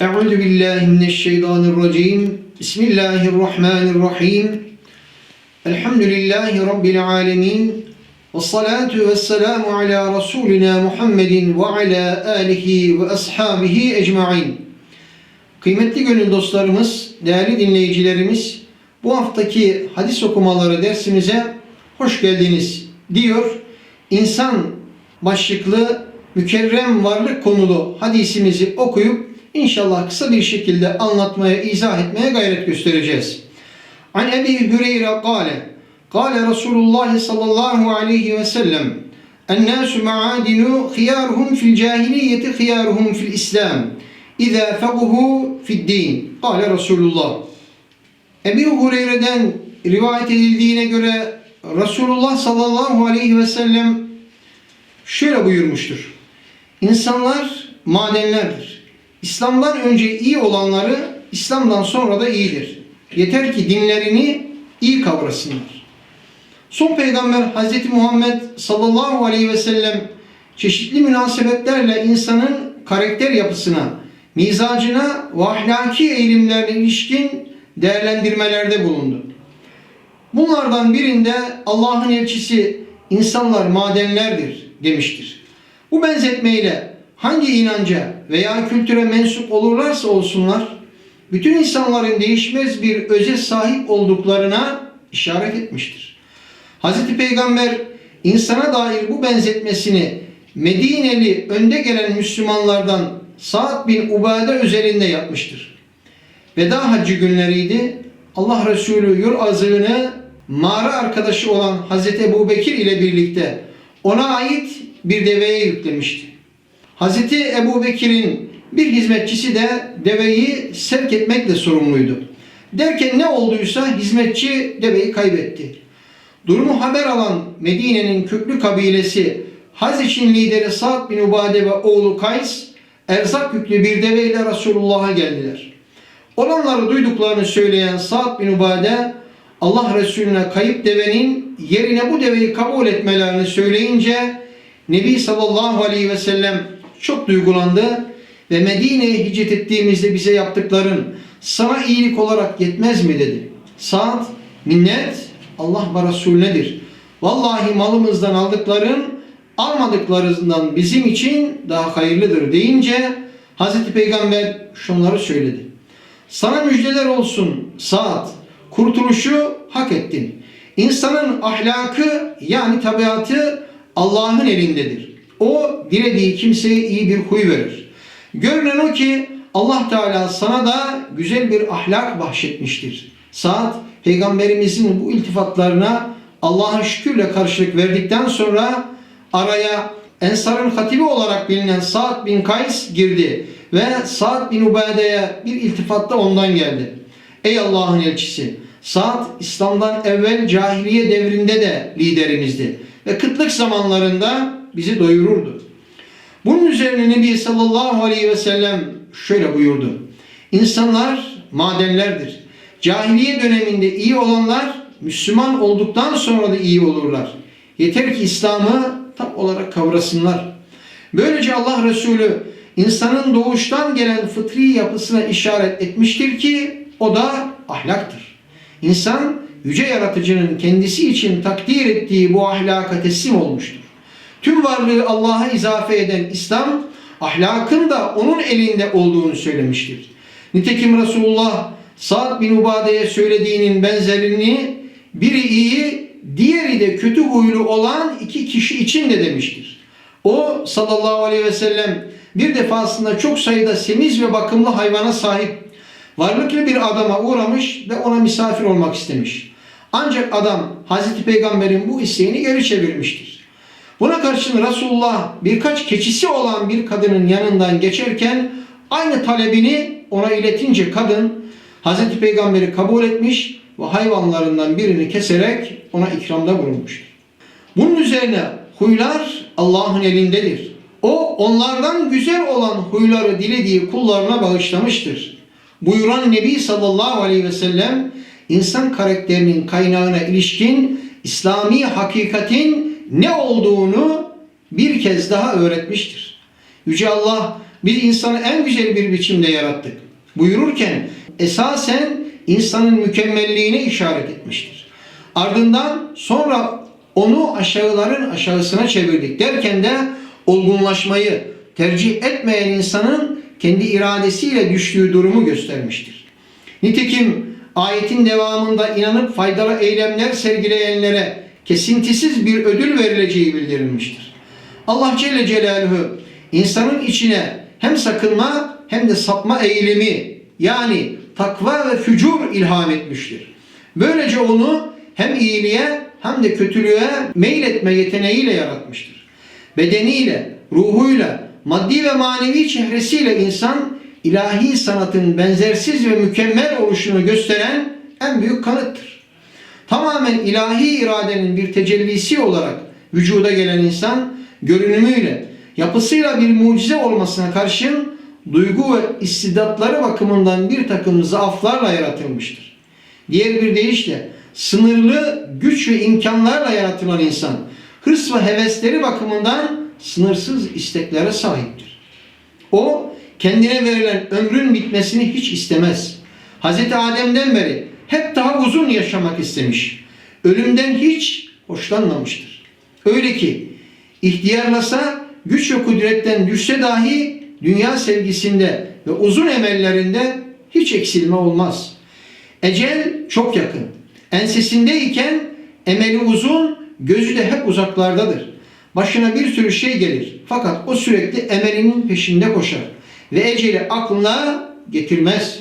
Euzu billahi mineşşeytanirracim. Bismillahirrahmanirrahim. Elhamdülillahi rabbil alamin. Ve salatu ve selamu ala Resulina Muhammedin ve ala alihi ve ashabihi ecmain. Kıymetli gönül dostlarımız, değerli dinleyicilerimiz, bu haftaki hadis okumaları dersimize hoş geldiniz diyor. İnsan başlıklı mükerrem varlık konulu hadisimizi okuyup inşallah kısa bir şekilde anlatmaya, izah etmeye gayret göstereceğiz. An Ebi Hüreyre kâle, kâle Resulullah sallallahu aleyhi ve sellem, الناس معادن خيارهم في الجاهلية خيارهم في الإسلام إذا فقهوا في الدين قال رسول الله Ebi Hureyre'den rivayet edildiğine göre Resulullah sallallahu aleyhi ve sellem şöyle buyurmuştur. İnsanlar madenlerdir. İslam'dan önce iyi olanları İslam'dan sonra da iyidir. Yeter ki dinlerini iyi kavrasınlar. Son peygamber Hz. Muhammed sallallahu aleyhi ve sellem çeşitli münasebetlerle insanın karakter yapısına, mizacına ve ahlaki eğilimlerine ilişkin değerlendirmelerde bulundu. Bunlardan birinde Allah'ın elçisi insanlar madenlerdir demiştir. Bu benzetmeyle hangi inanca veya kültüre mensup olurlarsa olsunlar, bütün insanların değişmez bir öze sahip olduklarına işaret etmiştir. Hz. Peygamber insana dair bu benzetmesini Medineli önde gelen Müslümanlardan Sa'd bin Ubade özelinde yapmıştır. Veda haccı günleriydi. Allah Resulü yol azığını mağara arkadaşı olan Hazreti Ebu Bekir ile birlikte ona ait bir deveye yüklemişti. Hazreti Ebu Bekir'in bir hizmetçisi de deveyi sevk etmekle sorumluydu. Derken ne olduysa hizmetçi deveyi kaybetti. Durumu haber alan Medine'nin köklü kabilesi Hazreç'in lideri Sa'd bin Ubade ve oğlu Kays erzak yüklü bir deveyle Resulullah'a geldiler. Olanları duyduklarını söyleyen Sa'd bin Ubade Allah Resulüne kayıp devenin yerine bu deveyi kabul etmelerini söyleyince Nebi sallallahu aleyhi ve sellem çok duygulandı ve Medine'ye hicret ettiğimizde bize yaptıkların sana iyilik olarak yetmez mi dedi. Sa'd minnet Allah ve Resulünedir. Vallahi malımızdan aldıkların almadıklarından bizim için daha hayırlıdır deyince Hazreti Peygamber şunları söyledi. Sana müjdeler olsun Sa'd. Kurtuluşu hak ettin. İnsanın ahlakı yani tabiatı Allah'ın elindedir. O dilediği kimseye iyi bir huy verir. Görünen o ki Allah Teala sana da güzel bir ahlak bahşetmiştir. Saat peygamberimizin bu iltifatlarına Allah'a şükürle karşılık verdikten sonra araya Ensar'ın hatibi olarak bilinen Sa'd bin Kays girdi ve Sa'd bin Ubade'ye bir iltifatta ondan geldi. Ey Allah'ın elçisi! Sa'd İslam'dan evvel cahiliye devrinde de liderimizdi ve kıtlık zamanlarında bizi doyururdu. Bunun üzerine Nebi sallallahu aleyhi ve sellem şöyle buyurdu. İnsanlar madenlerdir. Cahiliye döneminde iyi olanlar Müslüman olduktan sonra da iyi olurlar. Yeter ki İslam'ı tam olarak kavrasınlar. Böylece Allah Resulü insanın doğuştan gelen fıtri yapısına işaret etmiştir ki o da ahlaktır. İnsan yüce yaratıcının kendisi için takdir ettiği bu ahlaka teslim olmuştur. Tüm varlığı Allah'a izafe eden İslam ahlakın da onun elinde olduğunu söylemiştir. Nitekim Resulullah Sa'd bin Ubade'ye söylediğinin benzerini biri iyi, diğeri de kötü huylu olan iki kişi için de demiştir. O sallallahu aleyhi ve sellem bir defasında çok sayıda semiz ve bakımlı hayvana sahip varlıklı bir adama uğramış ve ona misafir olmak istemiş. Ancak adam Hazreti Peygamber'in bu isteğini geri çevirmiştir. Buna karşın Resulullah birkaç keçisi olan bir kadının yanından geçerken aynı talebini ona iletince kadın Hazreti Peygamber'i kabul etmiş ve hayvanlarından birini keserek ona ikramda bulunmuştur. Bunun üzerine huylar Allah'ın elindedir. O onlardan güzel olan huyları dilediği kullarına bağışlamıştır. Buyuran Nebi sallallahu aleyhi ve sellem insan karakterinin kaynağına ilişkin İslami hakikatin ne olduğunu bir kez daha öğretmiştir. Yüce Allah biz insanı en güzel bir biçimde yarattık. Buyururken esasen insanın mükemmelliğine işaret etmiştir. Ardından sonra onu aşağıların aşağısına çevirdik derken de olgunlaşmayı tercih etmeyen insanın kendi iradesiyle düştüğü durumu göstermiştir. Nitekim ayetin devamında inanıp faydalı eylemler sergileyenlere kesintisiz bir ödül verileceği bildirilmiştir. Allah Celle Celaluhu insanın içine hem sakınma hem de sapma eğilimi yani takva ve fücur ilham etmiştir. Böylece onu hem iyiliğe hem de kötülüğe meyletme yeteneğiyle yaratmıştır. Bedeniyle, ruhuyla, maddi ve manevi çehresiyle insan ilahi sanatın benzersiz ve mükemmel oluşunu gösteren en büyük kanıttır. Tamamen ilahi iradenin bir tecellisi olarak vücuda gelen insan görünümüyle, yapısıyla bir mucize olmasına karşın duygu ve istidatları bakımından bir takım zaaflarla yaratılmıştır. Diğer bir deyişle sınırlı güç ve imkanlarla yaratılan insan hırs ve hevesleri bakımından sınırsız isteklere sahiptir. O kendine verilen ömrün bitmesini hiç istemez. Hz. Adem'den beri daha uzun yaşamak istemiş. Ölümden hiç hoşlanmamıştır. Öyle ki ihtiyarlasa güç ve kudretten düşse dahi dünya sevgisinde ve uzun emellerinde hiç eksilme olmaz. Ecel çok yakın. Ensesindeyken emeli uzun, gözü de hep uzaklardadır. Başına bir sürü şey gelir. Fakat o sürekli emelinin peşinde koşar. Ve eceli aklına getirmez.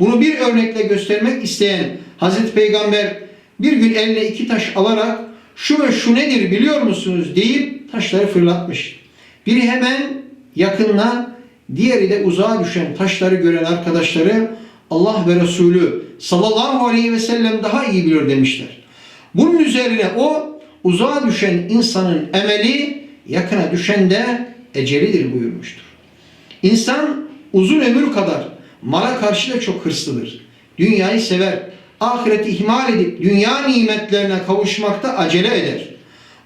Bunu bir örnekle göstermek isteyen Hazreti Peygamber bir gün eline iki taş alarak şu ve şu nedir biliyor musunuz deyip taşları fırlatmış. Biri hemen yakınına, diğeri de uzağa düşen taşları gören arkadaşları Allah ve Resulü sallallahu aleyhi ve sellem daha iyi bilir demişler. Bunun üzerine o uzağa düşen insanın emeli yakına düşen de ecelidir buyurmuştur. İnsan uzun ömür kadar mala karşı da çok hırslıdır. Dünyayı sever, ahireti ihmal edip dünya nimetlerine kavuşmakta acele eder.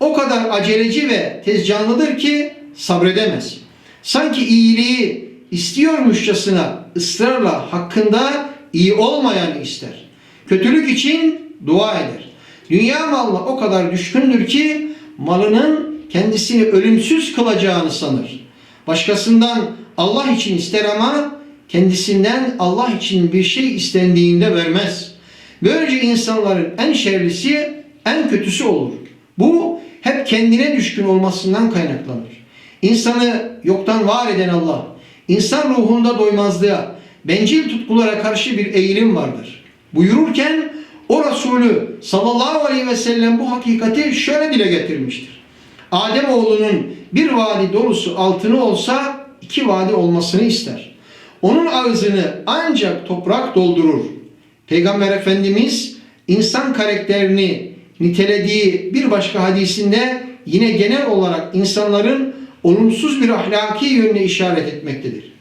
O kadar aceleci ve tezcanlıdır ki sabredemez. Sanki iyiliği istiyormuşçasına ısrarla hakkında iyi olmayanı ister. Kötülük için dua eder. Dünya malına o kadar düşkündür ki malının kendisini ölümsüz kılacağını sanır. Başkasından Allah için ister ama kendisinden Allah için bir şey istendiğinde vermez. Böylece insanların en şerlisi, en kötüsü olur. Bu hep kendine düşkün olmasından kaynaklanır. İnsanı yoktan var eden Allah, insan ruhunda doymazlığa, bencil tutkulara karşı bir eğilim vardır. Buyururken o Resulü sallallahu aleyhi ve sellem bu hakikati şöyle dile getirmiştir. Adem oğlunun bir vadi dolusu altını olsa iki vadi olmasını ister. Onun ağzını ancak toprak doldurur. Peygamber Efendimiz insan karakterini nitelediği bir başka hadisinde yine genel olarak insanların olumsuz bir ahlaki yönüne işaret etmektedir.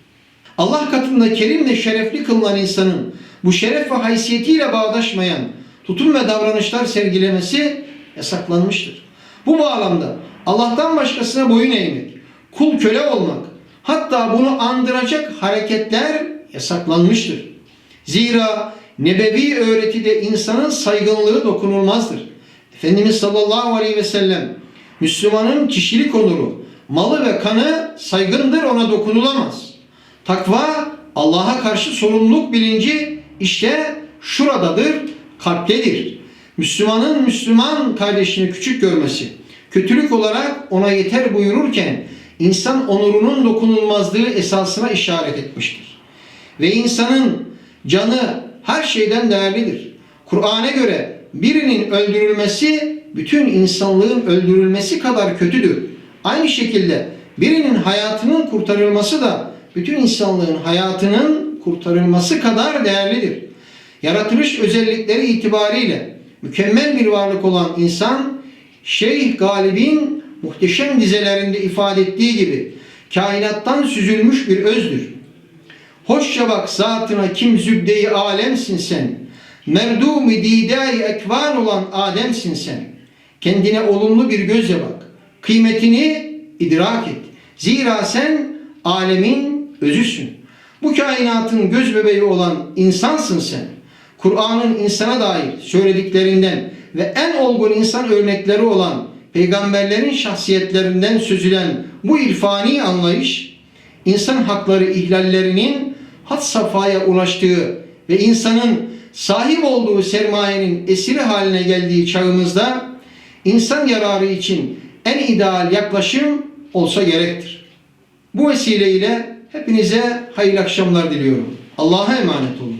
Allah katında kerim ve şerefli kılınan insanın bu şeref ve haysiyetiyle bağdaşmayan tutum ve davranışlar sergilemesi yasaklanmıştır. Bu bağlamda Allah'tan başkasına boyun eğmek, kul köle olmak, hatta bunu andıracak hareketler yasaklanmıştır. Zira nebevi öğretide insanın saygınlığı dokunulmazdır. Efendimiz sallallahu aleyhi ve sellem Müslümanın kişilik onuru, malı ve kanı saygındır ona dokunulamaz. Takva Allah'a karşı sorumluluk bilinci işte şuradadır, kalptedir. Müslümanın Müslüman kardeşini küçük görmesi, kötülük olarak ona yeter buyururken insan onurunun dokunulmazlığı esasına işaret etmiştir. Ve insanın canı her şeyden değerlidir. Kur'an'a göre birinin öldürülmesi bütün insanlığın öldürülmesi kadar kötüdür. Aynı şekilde birinin hayatının kurtarılması da bütün insanlığın hayatının kurtarılması kadar değerlidir. Yaratılış özellikleri itibariyle mükemmel bir varlık olan insan Şeyh Galib'in muhteşem dizelerinde ifade ettiği gibi kainattan süzülmüş bir özdür. Hoşça bak zatına kim zübdeyi alemsin sen. Merdumi didai ekvan olan Adem'sin sen. Kendine olumlu bir gözle bak. Kıymetini idrak et. Zira sen alemin özüsün. Bu kainatın göz bebeği olan insansın sen. Kur'an'ın insana dair söylediklerinden ve en olgun insan örnekleri olan peygamberlerin şahsiyetlerinden süzülen bu irfani anlayış, insan hakları ihlallerinin had safhaya ulaştığı ve insanın sahip olduğu sermayenin esiri haline geldiği çağımızda insan yararı için en ideal yaklaşım olsa gerektir. Bu vesileyle hepinize hayırlı akşamlar diliyorum. Allah'a emanet olunuz.